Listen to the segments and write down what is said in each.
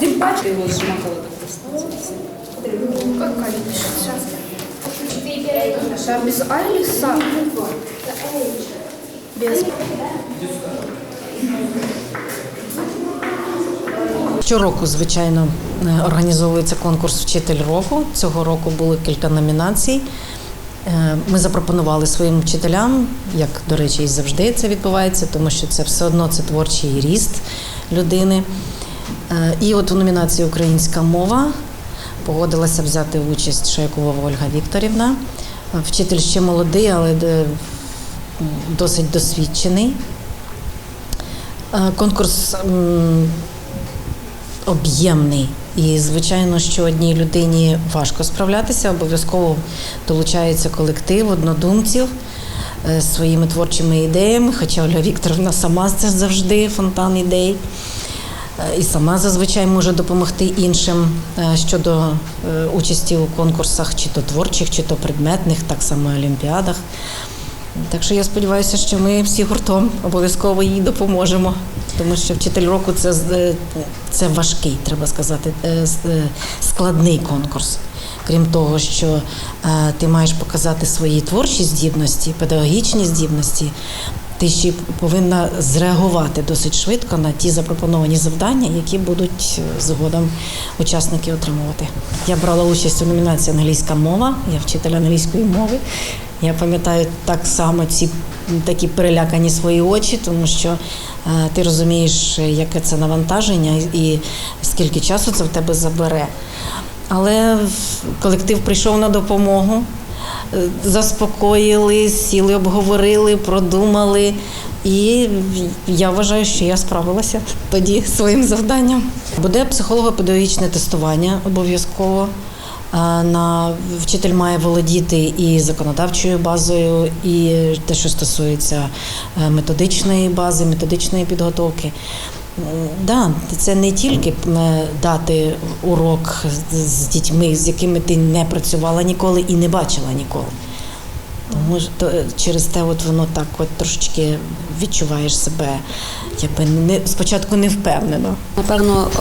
А от ти бачив його зжмакали до хреста? Сейчас. Сейчас без Алиса. Без. Щороку, звичайно, е, організовується конкурс Вчитель року. Цього року було кілька номінацій. Е, Ми запропонували своїм вчителям, як, до речі, і завжди це відбувається, тому що це все одно це творчий ріст людини. Е, І от у номінації Українська мова погодилася взяти участь Шайкова Ольга Вікторівна. Е, Вчитель ще молодий, але е, досить досвідчений. Конкурс об'ємний. І, звичайно, що одній людині важко справлятися, обов'язково долучається колектив однодумців своїми творчими ідеями, хоча Ольга Вікторовна сама це завжди фонтан ідей. Е, І сама зазвичай може допомогти іншим е, щодо е, участі у конкурсах, чи то творчих, чи то предметних, так само олімпіадах. Так що я сподіваюся, що ми всі гуртом обов'язково їй допоможемо. Тому що вчитель року це, це важкий, треба сказати, складний конкурс. Крім того, що ти маєш показати свої творчі здібності, педагогічні здібності, ти ще повинна зреагувати досить швидко на ті запропоновані завдання, які будуть е, згодом учасники отримувати. Я брала участь у номінації Англійська мова, я вчитель англійської мови. Я пам'ятаю так само ці такі перелякані свої очі, тому що е, ти розумієш, яке це навантаження і скільки часу це в тебе забере. Але колектив прийшов на допомогу, заспокоїли, сіли, обговорили, продумали. І я вважаю, що я справилася тоді своїм завданням. Буде психолого-педагогічне тестування обов'язково. На вчитель має володіти і законодавчою базою, і те, що стосується е, методичної бази, методичної підготовки. Да, це не тільки дати урок з дітьми, з якими ти не працювала ніколи і не бачила ніколи. Ж то е, через те, от воно так от трошечки відчуваєш себе, якби не спочатку не впевнено. Напевно, е,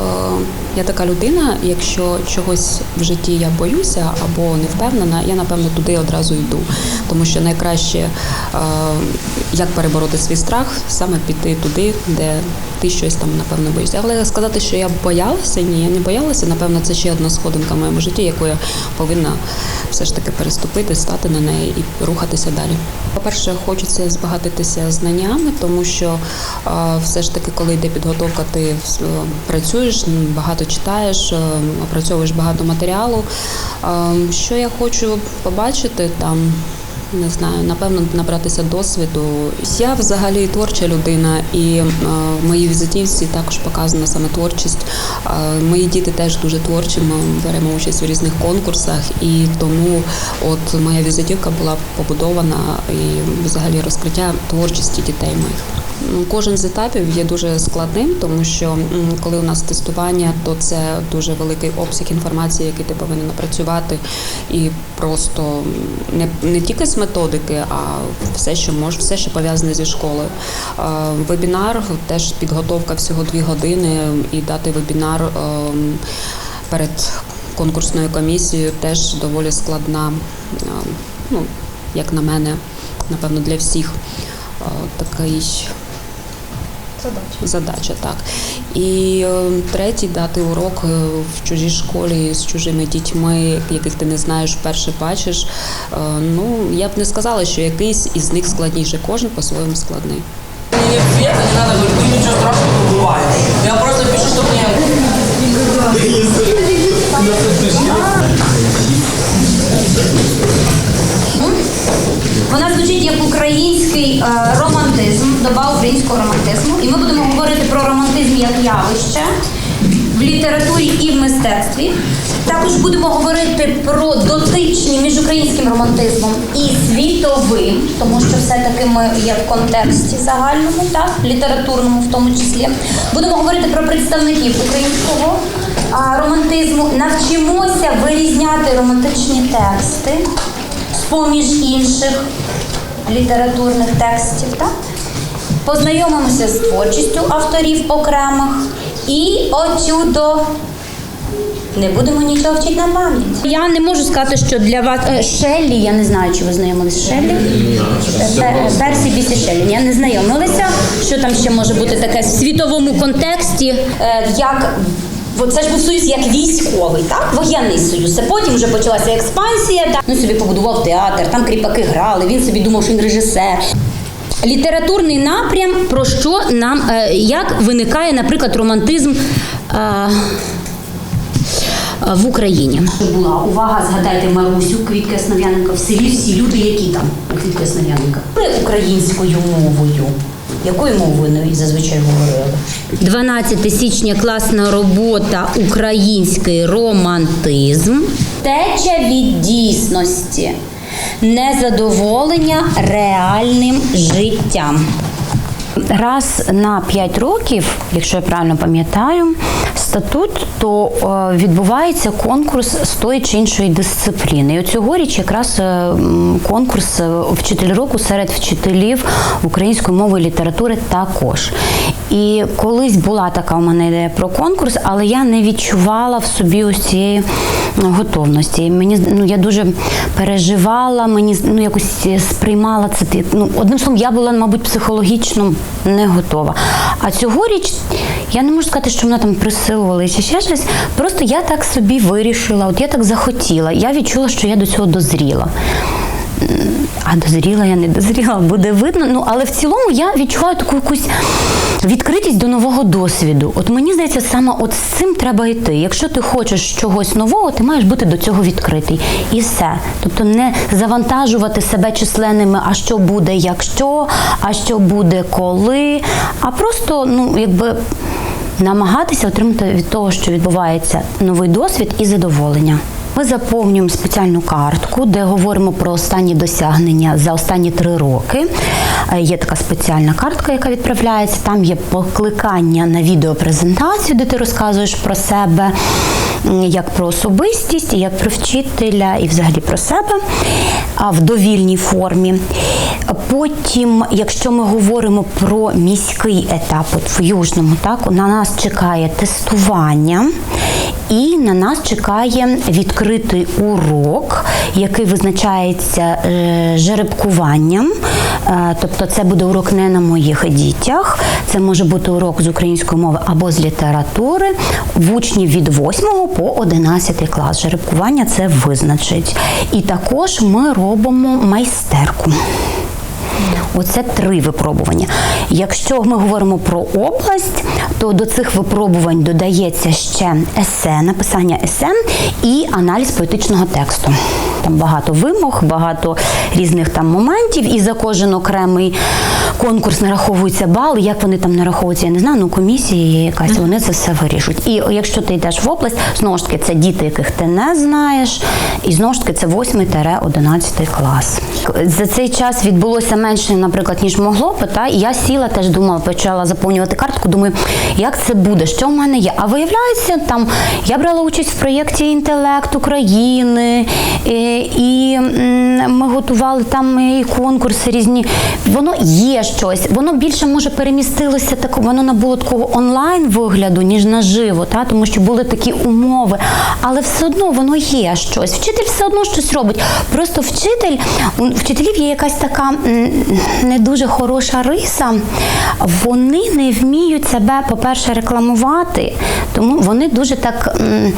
я така людина, якщо чогось в житті я боюся або не впевнена, я напевно туди одразу йду. Тому що найкраще, е, як перебороти свій страх, саме піти туди, де ти щось там напевно боїшся. Але сказати, що я боялася, ні, я не боялася. Напевно, це ще одна сходинка в моєму житті, яку я повинна все ж таки переступити, стати на неї і рухатися далі. По-перше, хочеться збагатитися знаннями, тому що все ж таки, коли йде підготовка, ти е, працюєш, багато читаєш, е, опрацьовуєш багато матеріалу. Е, Що я хочу побачити там. Не знаю, напевно, набратися досвіду. Я взагалі творча людина, і е, в моїй візитівці також показана саме творчість. Е, мої діти теж дуже творчі. Ми беремо участь у різних конкурсах, і тому от моя візитівка була побудована і взагалі розкриття творчості дітей моїх. Кожен з етапів є дуже складним, тому що коли у нас тестування, то це дуже великий обсяг інформації, який ти повинен напрацювати, і просто не, не тільки з методики, а все, що може, все, що пов'язане зі школою. Вебінар теж підготовка всього дві години, і дати вебінар ем, перед конкурсною комісією теж доволі складна. е, Ну, як на мене, напевно, для всіх е, такий Задача. задача, так. І е, третій дати урок е, в чужій школі з чужими дітьми, яких ти не знаєш, вперше бачиш. Е, Ну, я б не сказала, що якийсь із них складніше, кожен по-своєму складний. Цвета не говорить, ну страшного не бывает. Я просто пишу, что мне... український е, романтизм, доба українського романтизму. І ми будемо говорити про романтизм як явище в літературі і в мистецтві. Також будемо говорити про дотичні між українським романтизмом і світовим, тому що все-таки ми є в контексті загальному, так, літературному в тому числі. Будемо говорити про представників українського а, романтизму. Навчимося вирізняти романтичні тексти з-поміж інших літературних текстів. Так? Познайомимося з творчістю авторів окремих і отсюдо. Не будемо нічого вчити на пам'ять. Я не можу сказати, що для вас е, Шеллі, я не знаю, чи ви знайомилися з Шеллі. Персі Бісі Шеллі. Я не знайомилася. Що там ще може бути таке в світовому контексті? Е, Як Бо це ж був союз як військовий, так? Воєнний союз. Це потім вже почалася експансія. Так? Він собі побудував театр, там кріпаки грали, він собі думав, що він режисер. Літературний напрям, про що нам, е, як виникає, наприклад, романтизм. Е, в Україні була увага, згадайте Марусю, Квітка Основ'яненка в селі всі люди, які там у Квітка Основ'яненка. Українською мовою. Якою мовою ви зазвичай говорили? 12 січня класна робота Український романтизм. Теча від дійсності. Незадоволення реальним життям. Раз на 5 років, якщо я правильно пам'ятаю, статут, то е, відбувається конкурс з тої чи іншої дисципліни. І цьогоріч якраз е, конкурс е, вчитель року серед вчителів української мови і літератури також. І колись була така у мене ідея про конкурс, але я не відчувала в собі ось цієї готовності. Мені ну я дуже переживала, мені ну якось сприймала це. Ну одним словом, я була, мабуть, психологічно не готова. А цьогоріч я не можу сказати, що вона там присилувала чи ще щось. Просто я так собі вирішила, от я так захотіла. Я відчула, що я до цього дозріла. А дозріла я не дозріла, буде видно. Ну але в цілому я відчуваю таку якусь відкритість до нового досвіду. От мені здається, саме от з цим треба йти. Якщо ти хочеш чогось нового, ти маєш бути до цього відкритий. І все. Тобто не завантажувати себе численними, а що буде, якщо, а що буде, коли, а просто, ну, якби. Намагатися отримати від того, що відбувається новий досвід і задоволення. Ми заповнюємо спеціальну картку, де говоримо про останні досягнення за останні три роки. Е, Є така спеціальна картка, яка відправляється. Там є покликання на відеопрезентацію, де ти розказуєш про себе як про особистість, як про вчителя і взагалі про себе в довільній формі. Потім, якщо ми говоримо про міський етап, от в Южному, так на нас чекає тестування. І на нас чекає відкритий урок, який визначається е, жеребкуванням. Е, тобто це буде урок не на моїх дітях, це може бути урок з української мови або з літератури в учнів від 8 по 11 клас. Жеребкування це визначить. І також ми робимо майстерку. Оце три випробування. Якщо ми говоримо про область, то до цих випробувань додається ще есе, написання есе і аналіз поетичного тексту. Там багато вимог, багато різних там моментів, і за кожен окремий конкурс нараховуються бали. Як вони там нараховуються, я не знаю. Ну комісія є якась, вони це все вирішують. І якщо ти йдеш в область, знову ж таки, це діти, яких ти не знаєш, і знову ж таки це 8-11 клас. За цей час відбулося менше, наприклад, ніж могло би. Та? І я сіла, теж думала, почала заповнювати картку. Думаю, як це буде, що в мене є. А виявляється, там я брала участь в проєкті Інтелект України, і, і ми готували там і конкурси різні. Воно є щось, воно більше може перемістилося так, воно набуло такого онлайн вигляду, ніж наживо, та? тому що були такі умови. Але все одно воно є щось. Вчитель все одно щось робить. Просто вчитель, вчителів є якась така не дуже хороша риса. Вони не вміють себе, по-перше, рекламувати, тому вони дуже так. м,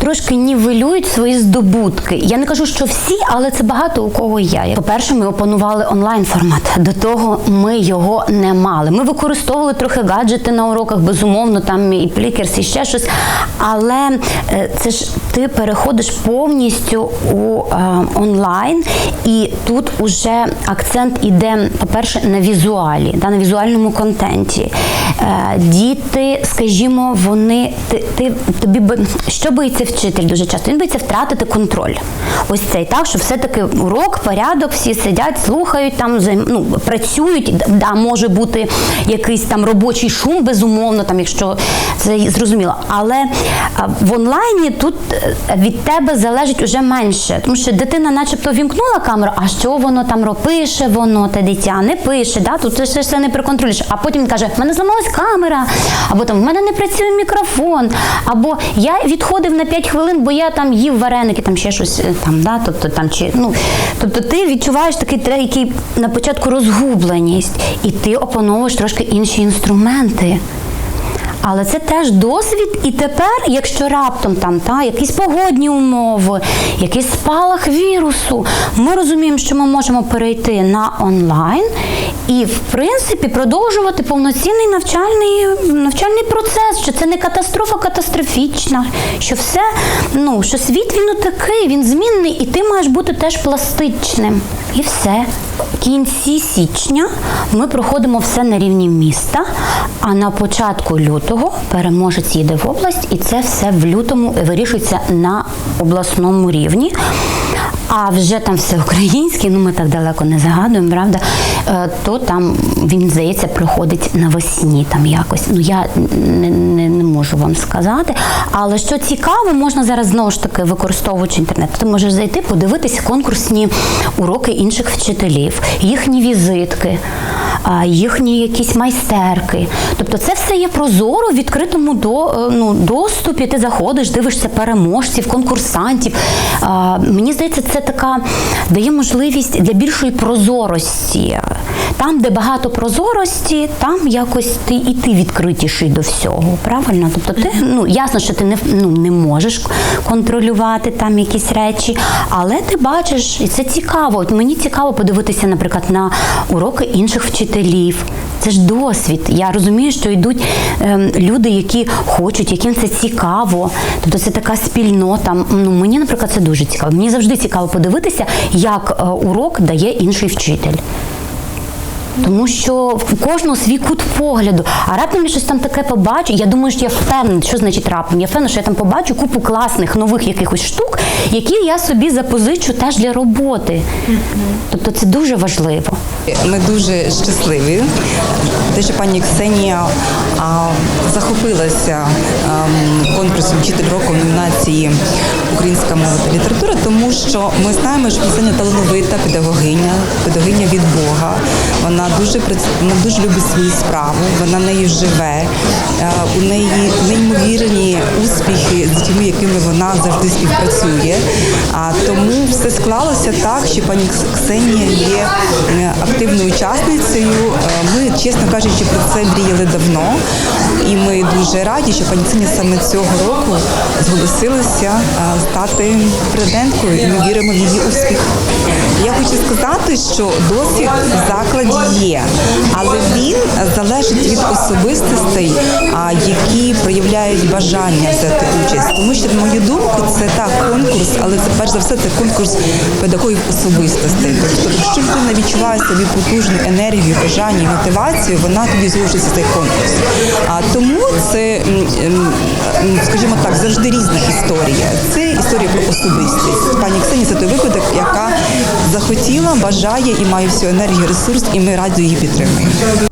Трошки нівелюють свої здобутки. Я не кажу, що всі, але це багато у кого є. По-перше, ми опанували онлайн формат. До того ми його не мали. Ми використовували трохи гаджети на уроках, безумовно, там і плікерс, і ще щось. Але е, це ж ти переходиш повністю у е, онлайн, і тут уже акцент іде, по-перше, на візуалі, да, на візуальному контенті. Е, діти, скажімо, вони ти, ти тобі що боїться вчитель дуже часто. Він боїться втратити контроль. Ось цей так, що все-таки урок, порядок, всі сидять, слухають там, ну, працюють. Да, може бути якийсь там робочий шум, безумовно, там, якщо це зрозуміло. Але в онлайні тут е, від тебе залежить уже менше, тому що дитина, начебто, вімкнула камеру, а що воно там ро- пише, воно те дитя не пише. Да? Тут це ж все не приконтролюєш. А потім він каже: в мене зламалась камера, або там в мене не працює мікрофон, або я відходив на 5 хвилин, бо я там їв вареники, там ще щось е, там, да? тобто там чи ну тобто ти відчуваєш такий який на початку розгубленість, і ти опановуєш трошки інші інструменти. Але це теж досвід, і тепер, якщо раптом там та якісь погодні умови, якийсь спалах вірусу, ми розуміємо, що ми можемо перейти на онлайн і, в принципі, продовжувати повноцінний навчальний, навчальний процес, що це не катастрофа катастрофічна, що все, ну що світ він такий, він змінний, і ти маєш бути теж пластичним. І все. В кінці січня ми проходимо все на рівні міста, а на початку лютого переможець їде в область, і це все в лютому вирішується на обласному рівні. А вже там все українське, ну ми так далеко не загадуємо, правда? Е, То там він, здається, проходить навесні там якось. Ну я не, не, не можу вам сказати. Але що цікаво, можна зараз знову ж таки використовуючи інтернет. Ти можеш зайти, подивитися конкурсні уроки інших вчителів, їхні візитки, їхні якісь майстерки. Тобто це все є прозоро в відкритому до, е, ну, доступі. Ти заходиш, дивишся переможців, конкурсантів. Мені здається, це така дає можливість для більшої прозорості. Там, де багато прозорості, там якось ти і ти відкритіший до всього. Правильно? Тобто ти ну ясно, що ти не ну, не можеш контролювати там якісь речі, але ти бачиш, і це цікаво. Мені цікаво подивитися, наприклад, на уроки інших вчителів. Це ж досвід. Я розумію, що йдуть ем, люди, які хочуть, яким це цікаво. Тобто це така спільнота. Ну мені, наприклад, це дуже цікаво. Мені завжди цікаво подивитися, як е, урок дає інший вчитель. Тому що в кожного свій кут погляду. А раптом я щось там таке побачу. Я думаю, що я впевнена, що значить раптом. Я впевнена, що я там побачу купу класних нових якихось штук, які я собі запозичу теж для роботи. Тобто це дуже важливо. Ми дуже щасливі, те, що пані Ксенія а, захопилася ам, конкурсом Вчитель року номінації Українська мова та література, тому що ми знаємо, що Ксенія талановита педагогиня, педагогиня від Бога. Вона дуже вона дуже любить свою справу, вона нею живе. Е, У неї неймовірні успіхи з дітьми, якими вона завжди співпрацює. А тому все склалося так, що пані Ксенія є е, активною учасницею. Е, Ми, чесно кажучи, про це мріяли давно, і ми дуже раді, що пані Ксенія саме цього року зголосилася стати президенткою, і ми віримо в її успіх. Я хочу сказати, що досвід в закладі є, але він залежить від особистостей, які проявляють бажання взяти участь. Тому що, на мою думку, це так конкурс, але це перш за все це конкурс педагогів особистостей. Тобто, якщо людина відчуває собі потужну енергію, бажання і мотивацію, вона тоді зрушиться цей конкурс. А тому це, скажімо так, завжди різна історія. Це історія про особистість. Пані Ксенія це той випадок, яка захотіла, бажає і має всю енергію, ресурс, і ми раді її підтримуємо.